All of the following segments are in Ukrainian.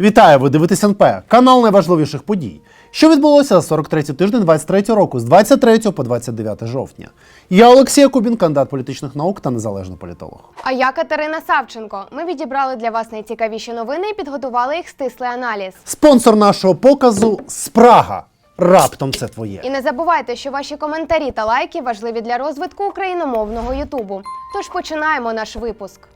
Вітаю! Ви дивитесь НП, канал найважливіших подій. Що відбулося за 43-й тиждень 23 року з 23 по 29 жовтня. Я Олексій Кубін, кандидат політичних наук та незалежний політолог. А я Катерина Савченко. Ми відібрали для вас найцікавіші новини і підготували їх стислий аналіз. Спонсор нашого показу Спрага. Раптом це твоє. І не забувайте, що ваші коментарі та лайки важливі для розвитку україномовного Ютубу. Тож починаємо наш випуск.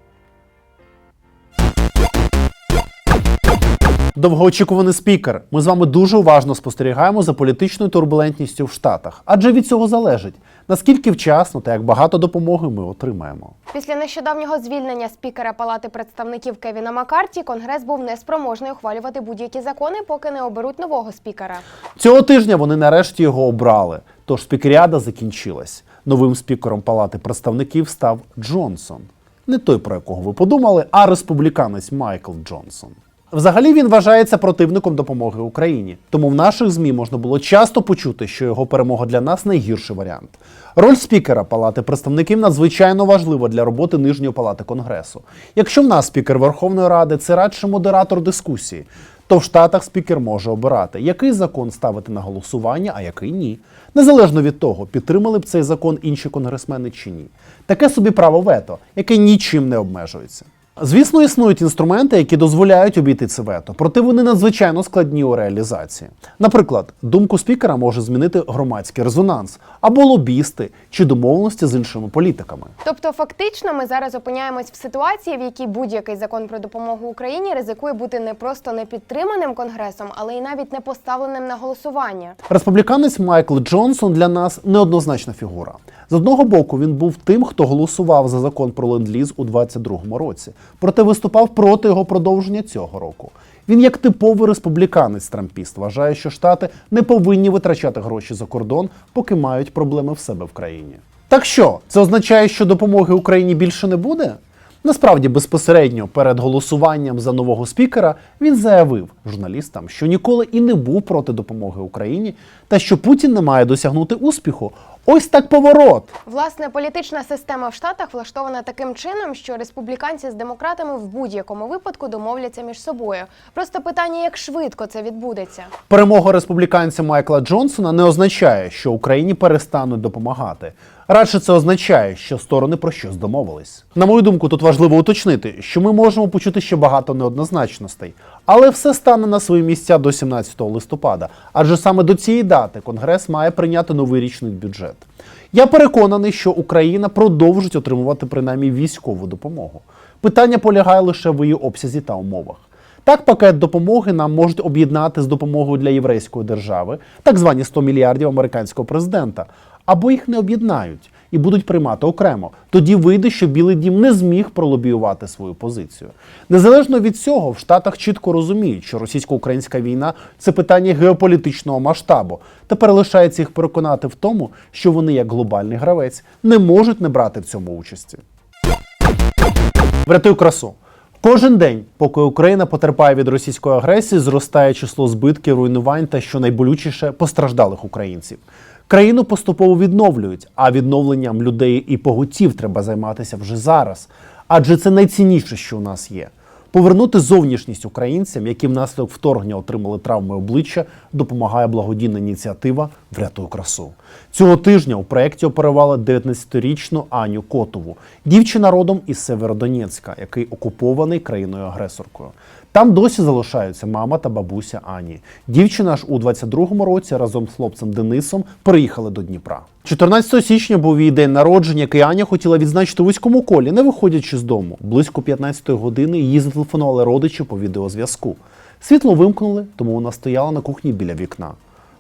Довгоочікуваний спікер. Ми з вами дуже уважно спостерігаємо за політичною турбулентністю в Штатах, адже від цього залежить наскільки вчасно та як багато допомоги ми отримаємо. Після нещодавнього звільнення спікера Палати представників Кевіна Маккарті Конгрес був неспроможний ухвалювати будь-які закони, поки не оберуть нового спікера. Цього тижня вони нарешті його обрали. Тож спікеріада закінчилась. Новим спікером Палати представників став Джонсон. Не той, про якого ви подумали, а республіканець Майкл Джонсон. Взагалі він вважається противником допомоги Україні, тому в наших змі можна було часто почути, що його перемога для нас найгірший варіант. Роль спікера Палати представників надзвичайно важлива для роботи нижньої палати Конгресу. Якщо в нас спікер Верховної Ради це радше модератор дискусії, то в Штатах спікер може обирати, який закон ставити на голосування, а який ні. Незалежно від того, підтримали б цей закон інші конгресмени чи ні. Таке собі право вето, яке нічим не обмежується. Звісно, існують інструменти, які дозволяють обійти це вето, проте вони надзвичайно складні у реалізації. Наприклад, думку спікера може змінити громадський резонанс або лобісти чи домовленості з іншими політиками. Тобто, фактично, ми зараз опиняємось в ситуації, в якій будь-який закон про допомогу Україні ризикує бути не просто не підтриманим конгресом, але й навіть не поставленим на голосування. Республіканець Майкл Джонсон для нас неоднозначна фігура. З одного боку, він був тим, хто голосував за закон про ленд-ліз у 22-му році, проте виступав проти його продовження цього року. Він, як типовий республіканець трампіст, вважає, що штати не повинні витрачати гроші за кордон, поки мають проблеми в себе в країні. Так що це означає, що допомоги Україні більше не буде? Насправді, безпосередньо перед голосуванням за нового спікера він заявив журналістам, що ніколи і не був проти допомоги Україні, та що Путін не має досягнути успіху. Ось так поворот. Власне, політична система в Штатах влаштована таким чином, що республіканці з демократами в будь-якому випадку домовляться між собою. Просто питання, як швидко це відбудеться. Перемога республіканця Майкла Джонсона не означає, що Україні перестануть допомагати. Радше це означає, що сторони про щось домовились. На мою думку, тут важливо уточнити, що ми можемо почути ще багато неоднозначностей, але все стане на свої місця до 17 листопада, адже саме до цієї дати Конгрес має прийняти новий річний бюджет. Я переконаний, що Україна продовжить отримувати принаймні військову допомогу. Питання полягає лише в її обсязі та умовах. Так, пакет допомоги нам можуть об'єднати з допомогою для єврейської держави, так звані 100 мільярдів американського президента, або їх не об'єднають і будуть приймати окремо. Тоді вийде, що Білий Дім не зміг пролобіювати свою позицію. Незалежно від цього, в Штатах чітко розуміють, що російсько-українська війна це питання геополітичного масштабу. Тепер лишається їх переконати в тому, що вони, як глобальний гравець, не можуть не брати в цьому участі. Врятуй красу. Кожен день, поки Україна потерпає від російської агресії, зростає число збитків, руйнувань та що найболючіше постраждалих українців. Країну поступово відновлюють, а відновленням людей і поготів треба займатися вже зараз. Адже це найцінніше, що у нас є. Повернути зовнішність українцям, які внаслідок вторгнення отримали травми обличчя, допомагає благодійна ініціатива Врятуй красу. Цього тижня у проєкті оперували 19-річну Аню Котову, дівчина родом із Северодонецька, який окупований країною-агресоркою. Там досі залишаються мама та бабуся Ані. Дівчина ж у 22-му році разом з хлопцем Денисом переїхали до Дніпра. 14 січня був її день народження, який Аня хотіла відзначити у вузькому колі, не виходячи з дому. Близько 15 години її зателефонували родичі по відеозв'язку. Світло вимкнули, тому вона стояла на кухні біля вікна.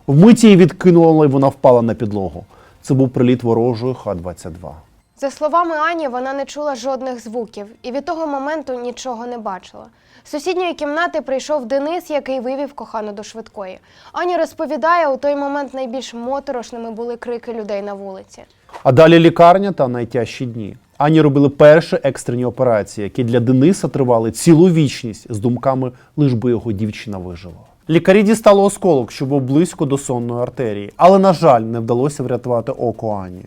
Вмиті її відкинуло, і вона впала на підлогу. Це був приліт ворожої Х-22. За словами Ані, вона не чула жодних звуків і від того моменту нічого не бачила. З сусідньої кімнати прийшов Денис, який вивів кохану до швидкої. Аня розповідає, у той момент найбільш моторошними були крики людей на вулиці. А далі лікарня та найтяжчі дні. Ані робили перші екстрені операції, які для Дениса тривали цілу вічність з думками, лиш би його дівчина вижила. Лікарі дістали осколок, що був близько до сонної артерії, але, на жаль, не вдалося врятувати око Ані.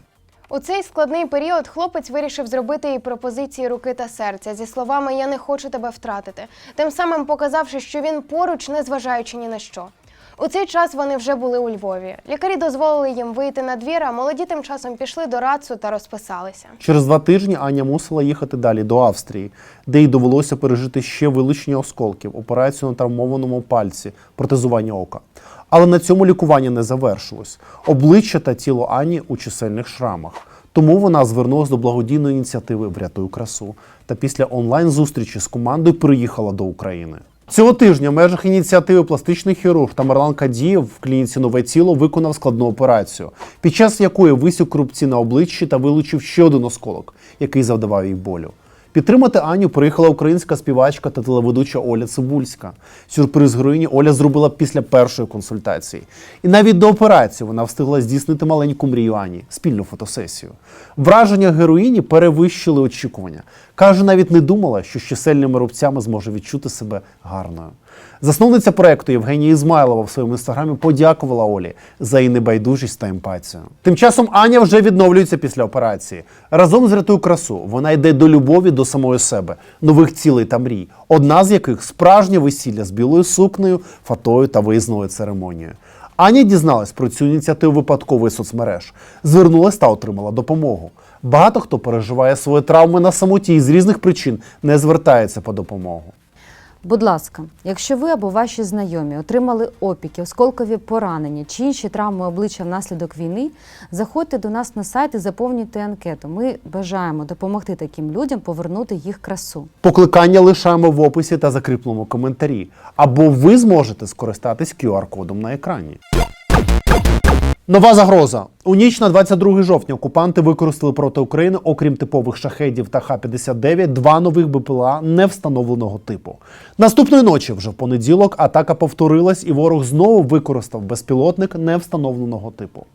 У цей складний період хлопець вирішив зробити їй пропозиції руки та серця зі словами Я не хочу тебе втратити, тим самим показавши, що він поруч, не зважаючи ні на що. У цей час вони вже були у Львові. Лікарі дозволили їм вийти на двір, а молоді тим часом пішли до Рацу та розписалися. Через два тижні Аня мусила їхати далі до Австрії, де їй довелося пережити ще вилучення осколків, операцію на травмованому пальці, протезування ока. Але на цьому лікування не завершилось. Обличчя та тіло Ані у чисельних шрамах. Тому вона звернулася до благодійної ініціативи Врятуй красу та після онлайн-зустрічі з командою приїхала до України. Цього тижня в межах ініціативи пластичний хірург Тамерлан Кадієв в клініці Нове тіло виконав складну операцію, під час якої висік крупці на обличчі та вилучив ще один осколок, який завдавав їй болю. Підтримати Аню приїхала українська співачка та телеведуча Оля Цибульська. Сюрприз героїні Оля зробила після першої консультації. І навіть до операції вона встигла здійснити маленьку мрію Ані спільну фотосесію. Враження героїні перевищили очікування. Каже, навіть не думала, що з чисельними рубцями зможе відчути себе гарною. Засновниця проекту Євгенія Ізмайлова в своєму інстаграмі подякувала Олі за її небайдужість та емпатію. Тим часом Аня вже відновлюється після операції. Разом з рятую красу вона йде до любові до самої себе, нових цілей та мрій. Одна з яких справжнє весілля з білою сукнею, фатою та виїзною церемонією. Аня дізналась про цю ініціативу випадкової соцмереж, звернулась та отримала допомогу. Багато хто переживає свої травми на самоті і з різних причин не звертається по допомогу. Будь ласка, якщо ви або ваші знайомі отримали опіки, осколкові поранення чи інші травми обличчя внаслідок війни, заходьте до нас на сайт і заповнюйте анкету. Ми бажаємо допомогти таким людям повернути їх красу. Покликання лишаємо в описі та закріпленому коментарі. Або ви зможете скористатись QR-кодом на екрані. Нова загроза. У ніч на 22 жовтня окупанти використали проти України, окрім типових шахедів та Х-59, два нових БПЛА невстановленого типу. Наступної ночі, вже в понеділок, атака повторилась, і ворог знову використав безпілотник невстановленого типу.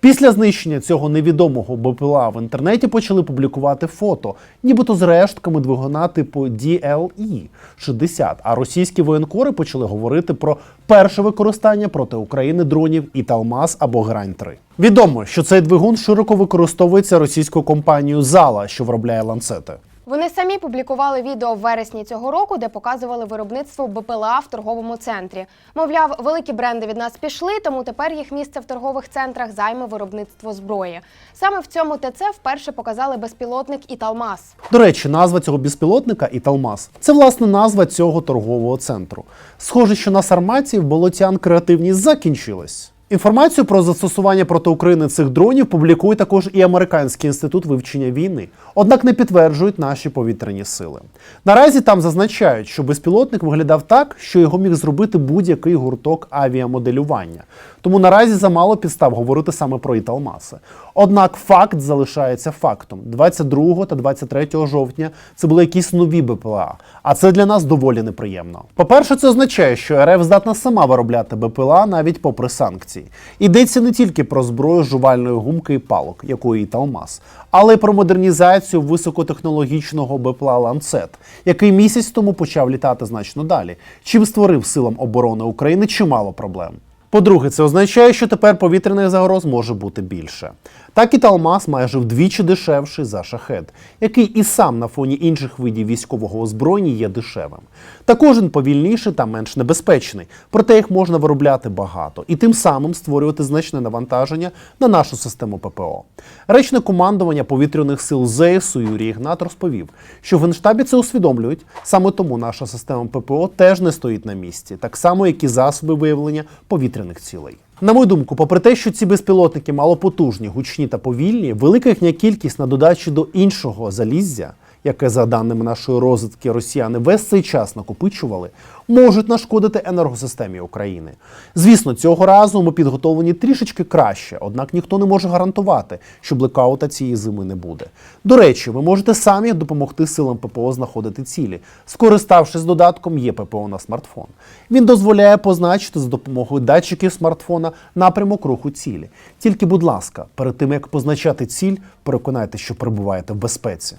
Після знищення цього невідомого БПЛА в інтернеті почали публікувати фото, нібито з рештками двигуна типу DLE-60, а російські воєнкори почали говорити про перше використання проти України дронів Італмаз або Грань-3. Відомо, що цей двигун широко використовується російською компанією Зала, що виробляє ланцети. Вони самі публікували відео в вересні цього року, де показували виробництво БПЛА в торговому центрі. Мовляв, великі бренди від нас пішли, тому тепер їх місце в торгових центрах займе виробництво зброї. Саме в цьому ТЦ вперше показали безпілотник Італмаз. До речі, назва цього безпілотника Італмаз це власне назва цього торгового центру. Схоже, що на Сарматі в болотян креативність закінчилась. Інформацію про застосування проти України цих дронів публікує також і Американський інститут вивчення війни, однак не підтверджують наші повітряні сили. Наразі там зазначають, що безпілотник виглядав так, що його міг зробити будь-який гурток авіамоделювання. Тому наразі замало підстав говорити саме про Італмаси. Однак факт залишається фактом. 22 та 23 жовтня це були якісь нові БПЛА, а це для нас доволі неприємно. По-перше, це означає, що РФ здатна сама виробляти БПЛА навіть попри санкції. Йдеться не тільки про зброю жувальної гумки і палок, якої і Талмаз, але й про модернізацію високотехнологічного БПЛА Ланцет, який місяць тому почав літати значно далі, чим створив силам оборони України чимало проблем. По-друге, це означає, що тепер повітряних загроз може бути більше. Так і Талмаз майже вдвічі дешевший за шахет, який і сам на фоні інших видів військового озброєння є дешевим. Також він повільніший та менш небезпечний, проте їх можна виробляти багато і тим самим створювати значне навантаження на нашу систему ППО. Речник командування повітряних сил ЗСУ Юрій Ігнат розповів, що в Генштабі це усвідомлюють, саме тому наша система ППО теж не стоїть на місці, так само як і засоби виявлення повітряних цілей. На мою думку, попри те, що ці безпілотники малопотужні, гучні та повільні, велика їхня кількість на додачу до іншого заліззя, яке, за даними нашої розвідки, росіяни весь цей час накопичували, можуть нашкодити енергосистемі України. Звісно, цього разу ми підготовлені трішечки краще, однак ніхто не може гарантувати, що блекаута цієї зими не буде. До речі, ви можете самі допомогти силам ППО знаходити цілі, скориставшись додатком ЄППО на смартфон. Він дозволяє позначити за допомогою датчиків смартфона напрямок руху цілі. Тільки, будь ласка, перед тим як позначати ціль, переконайте, що перебуваєте в безпеці.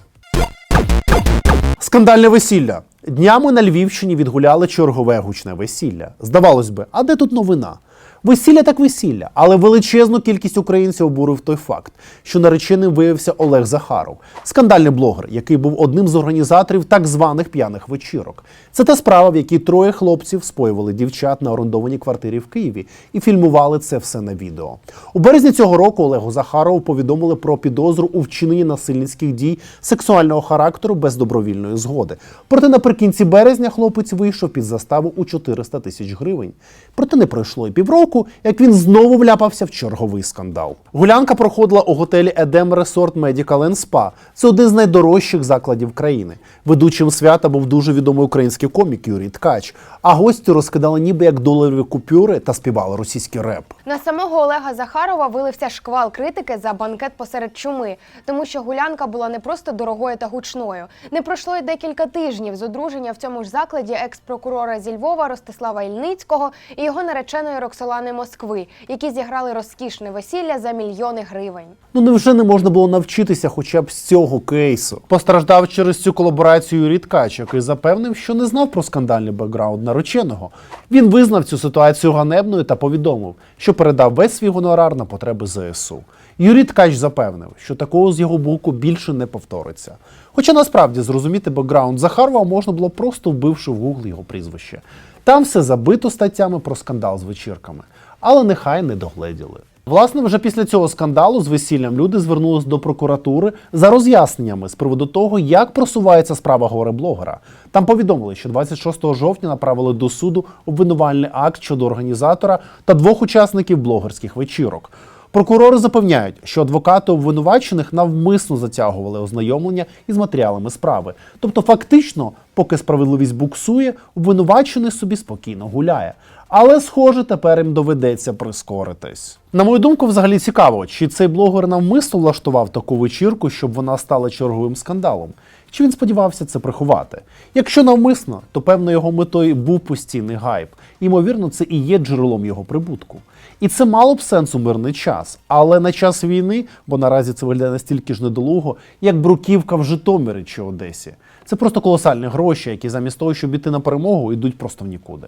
Скандальне весілля. Днями на Львівщині відгуляли чергове гучне весілля. Здавалось би, а де тут новина? Весілля так весілля, але величезну кількість українців обурив той факт, що нареченим виявився Олег Захаров, скандальний блогер, який був одним з організаторів так званих п'яних вечірок. Це та справа, в якій троє хлопців споювали дівчат на орендованій квартирі в Києві і фільмували це все на відео. У березні цього року Олегу Захарову повідомили про підозру у вчиненні насильницьких дій сексуального характеру без добровільної згоди. Проте наприкінці березня хлопець вийшов під заставу у 400 тисяч гривень. Проте не пройшло і півроку, як він знову вляпався в черговий скандал. Гулянка проходила у готелі Едем Resort Medical and Spa. Це один з найдорожчих закладів країни. Ведучим свята був дуже відомий український комік Юрій Ткач. А гості розкидали ніби як доларові купюри та співали російський реп. На самого Олега Захарова вилився шквал критики за банкет посеред чуми, тому що гулянка була не просто дорогою та гучною. Не пройшло й декілька тижнів з одруження в цьому ж закладі екс-прокурора зі Львова Ростислава Ільницького і його нареченої Роксолани Москви, які зіграли розкішне весілля за мільйони гривень. Ну невже не можна було навчитися хоча б з цього кейсу? Постраждав через цю колаборацію Юрій Ткач, який запевнив, що не знав про скандальний бекграунд нареченого. Він визнав цю ситуацію ганебною та повідомив, що передав весь свій гонорар на потреби ЗСУ. Юрій Ткач запевнив, що такого з його боку більше не повториться. Хоча насправді зрозуміти бекграунд Захарова можна було просто вбивши в гугл його прізвище. Там все забито статтями про скандал з вечірками, але нехай не догледіли. Власне, вже після цього скандалу з весіллям люди звернулись до прокуратури за роз'ясненнями з приводу того, як просувається справа горе-блогера. Там повідомили, що 26 жовтня направили до суду обвинувальний акт щодо організатора та двох учасників блогерських вечірок. Прокурори запевняють, що адвокати обвинувачених навмисно затягували ознайомлення із матеріалами справи. Тобто, фактично, поки справедливість буксує, обвинувачений собі спокійно гуляє. Але, схоже, тепер їм доведеться прискоритись. На мою думку, взагалі цікаво, чи цей блогер навмисно влаштував таку вечірку, щоб вона стала черговим скандалом. Чи він сподівався це приховати? Якщо навмисно, то певно його метою був постійний гайп. Ймовірно, це і є джерелом його прибутку. І це мало б сенсу мирний час, але на час війни, бо наразі це виглядає настільки ж недолуго, як бруківка в Житомирі чи Одесі. Це просто колосальні гроші, які замість того, щоб іти на перемогу, йдуть просто в нікуди.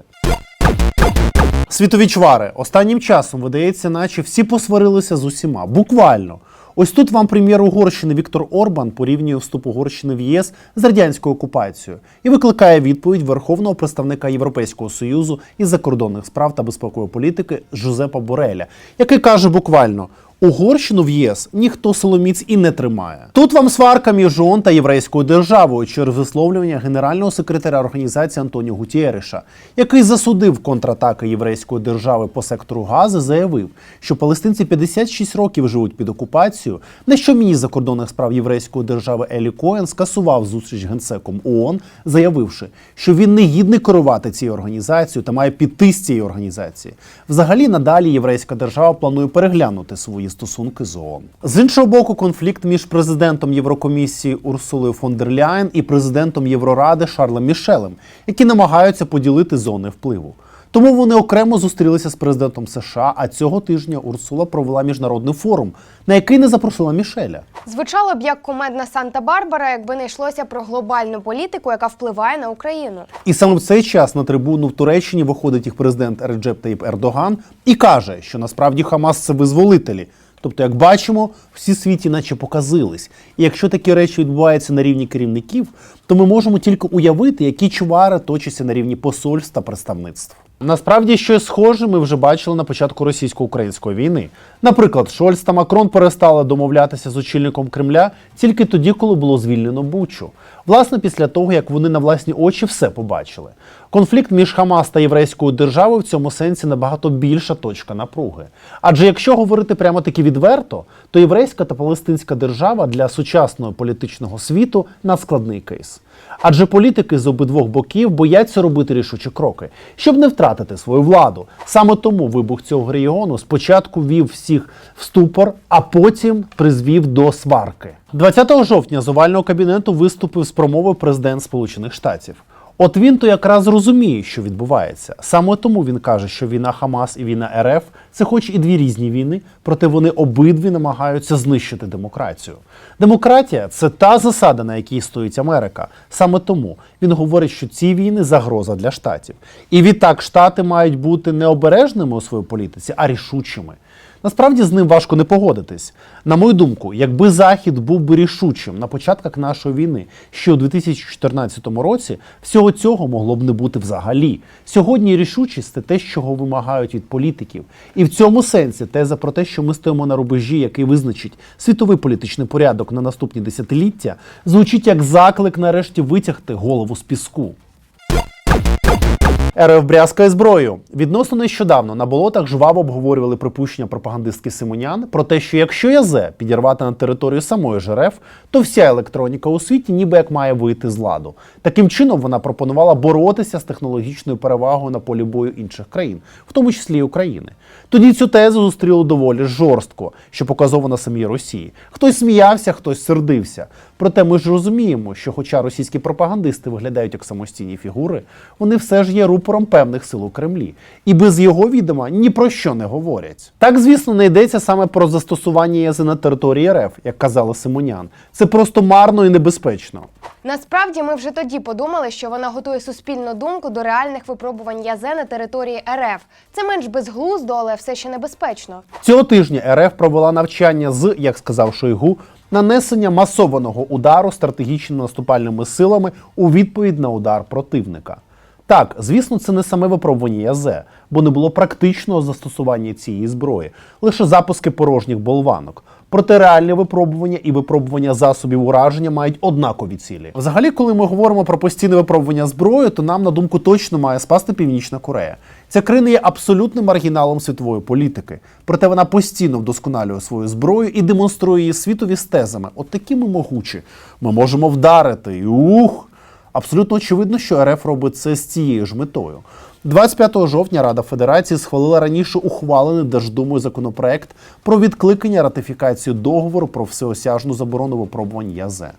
Світові чвари останнім часом видається, наче всі посварилися з усіма. Буквально. Ось тут вам прем'єр Угорщини Віктор Орбан порівнює вступ Угорщини в ЄС з радянською окупацією і викликає відповідь верховного представника Європейського союзу із закордонних справ та безпекової політики Жозепа Бореля, який каже буквально. Угорщину в ЄС ніхто силоміць і не тримає. Тут вам сварка між ООН та єврейською державою через висловлювання генерального секретаря організації Антоніо Гутєреша, який засудив контратаки єврейської держави по сектору Гази, заявив, що палестинці 56 років живуть під окупацією. На що міністр закордонних справ єврейської держави Елі Коен скасував зустріч генсеком ООН, заявивши, що він не гідний керувати цією організацією та має піти з цієї організації. Взагалі, надалі єврейська держава планує переглянути свої стосунки з ООН. З іншого боку, конфлікт між президентом Єврокомісії Урсулою фон дер Ляєн і президентом Євроради Шарлем Мішелем, які намагаються поділити зони впливу. Тому вони окремо зустрілися з президентом США. А цього тижня Урсула провела міжнародний форум, на який не запросила Мішеля. Звучало б як комедна Санта-Барбара, якби не йшлося про глобальну політику, яка впливає на Україну. І саме в цей час на трибуну в Туреччині виходить їх президент Реджеп Таїп Ердоган і каже, що насправді Хамас це визволителі. Тобто, як бачимо, всі світі наче показились. І якщо такі речі відбуваються на рівні керівників, то ми можемо тільки уявити, які чвари точаться на рівні посольств та представництв. Насправді щось схоже ми вже бачили на початку російсько-української війни. Наприклад, Шольц та Макрон перестали домовлятися з очільником Кремля тільки тоді, коли було звільнено Бучу. Власне, після того, як вони на власні очі все побачили. Конфлікт між Хамас та єврейською державою в цьому сенсі набагато більша точка напруги. Адже якщо говорити прямо таки відверто, то єврейська та палестинська держава для сучасного політичного світу надскладний кейс. Адже політики з обидвох боків бояться робити рішучі кроки, щоб не втратити свою владу. Саме тому вибух цього регіону спочатку вів всіх в ступор, а потім призвів до сварки. 20 жовтня з овального кабінету виступив з промовою президент Сполучених Штатів. От він то якраз розуміє, що відбувається. Саме тому він каже, що війна Хамас і війна РФ це хоч і дві різні війни, проте вони обидві намагаються знищити демократію. Демократія це та засада, на якій стоїть Америка. Саме тому він говорить, що ці війни загроза для штатів. І відтак штати мають бути не обережними у своїй політиці, а рішучими. Насправді з ним важко не погодитись. На мою думку, якби Захід був би рішучим на початках нашої війни, ще у 2014 році, всього цього могло б не бути взагалі. Сьогодні рішучість це те, чого вимагають від політиків. І в цьому сенсі теза про те, що ми стоїмо на рубежі, який визначить світовий політичний порядок на наступні десятиліття, звучить як заклик нарешті витягти голову з піску. РФ брязкає зброю. Відносно нещодавно на болотах жваво обговорювали припущення пропагандистки Симонян про те, що якщо Язе підірвати на територію самої ж РФ, то вся електроніка у світі ніби як має вийти з ладу. Таким чином вона пропонувала боротися з технологічною перевагою на полі бою інших країн, в тому числі і України. Тоді цю тезу зустріли доволі жорстко, що показово на самій Росії. Хтось сміявся, хтось сердився. Проте ми ж розуміємо, що, хоча російські пропагандисти виглядають як самостійні фігури, вони все ж є рупором певних сил у Кремлі, і без його відома ні про що не говорять. Так, звісно, не йдеться саме про застосування язи на території РФ, як казала Симонян. Це просто марно і небезпечно. Насправді ми вже тоді подумали, що вона готує суспільну думку до реальних випробувань Язе на території РФ. Це менш безглуздо, але все ще небезпечно. Цього тижня РФ провела навчання з, як сказав Шойгу, нанесення масованого удару стратегічними наступальними силами у відповідь на удар противника. Так, звісно, це не саме випробування Язе, бо не було практичного застосування цієї зброї, лише запуски порожніх болванок. Проте реальне випробування і випробування засобів ураження мають однакові цілі. Взагалі, коли ми говоримо про постійне випробування зброї, то нам на думку точно має спасти Північна Корея. Ця країна є абсолютним маргіналом світової політики. Проте вона постійно вдосконалює свою зброю і демонструє її світові з тезами. От такі ми могучі. Ми можемо вдарити. І ух! Абсолютно очевидно, що РФ робить це з цією ж метою. 25 жовтня Рада Федерації схвалила раніше ухвалений Держдумою законопроект про відкликання ратифікації договору про всеосяжну заборону випробувань ЯЗЕ.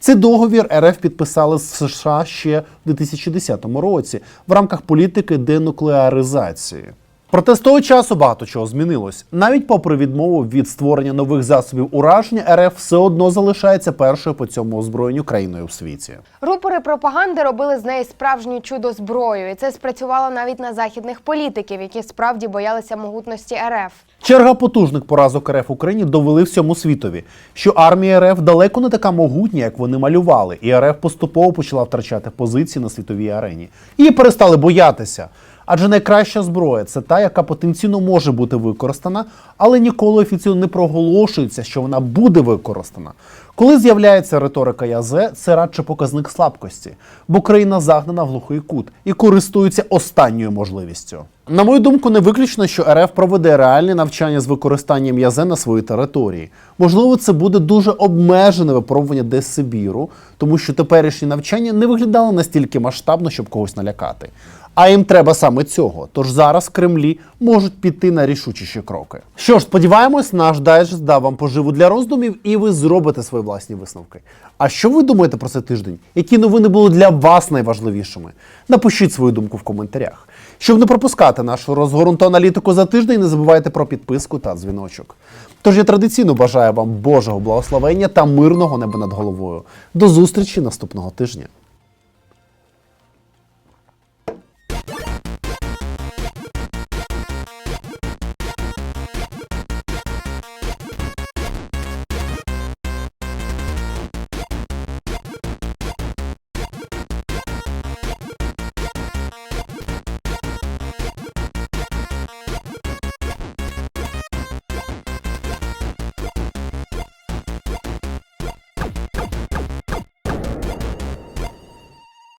Цей договір РФ підписали з США ще в 2010 році в рамках політики денуклеаризації. Проте з того часу багато чого змінилось. Навіть попри відмову від створення нових засобів ураження, РФ все одно залишається першою по цьому озброєнню країною в світі. Рупори пропаганди робили з неї справжню чудо зброю, і це спрацювало навіть на західних політиків, які справді боялися могутності РФ. Черга потужних поразок РФ Україні довели всьому світові, що армія РФ далеко не така могутня, як вони малювали, і РФ поступово почала втрачати позиції на світовій арені. Її перестали боятися. Адже найкраща зброя це та, яка потенційно може бути використана, але ніколи офіційно не проголошується, що вона буде використана. Коли з'являється риторика Язе, це радше показник слабкості, бо країна загнана в глухий кут і користується останньою можливістю. На мою думку, не виключно, що РФ проведе реальні навчання з використанням Язе на своїй території. Можливо, це буде дуже обмежене випробування десь Сибіру, тому що теперішні навчання не виглядали настільки масштабно, щоб когось налякати. А їм треба саме цього. Тож зараз Кремлі можуть піти на рішучіші кроки. Що ж, сподіваємось, наш дайджест дав вам поживу для роздумів, і ви зробите свої власні висновки. А що ви думаєте про цей тиждень? Які новини були для вас найважливішими? Напишіть свою думку в коментарях. Щоб не пропускати нашу розгорнуту аналітику за тиждень, не забувайте про підписку та дзвіночок. Тож я традиційно бажаю вам Божого благословення та мирного неба над головою. До зустрічі наступного тижня.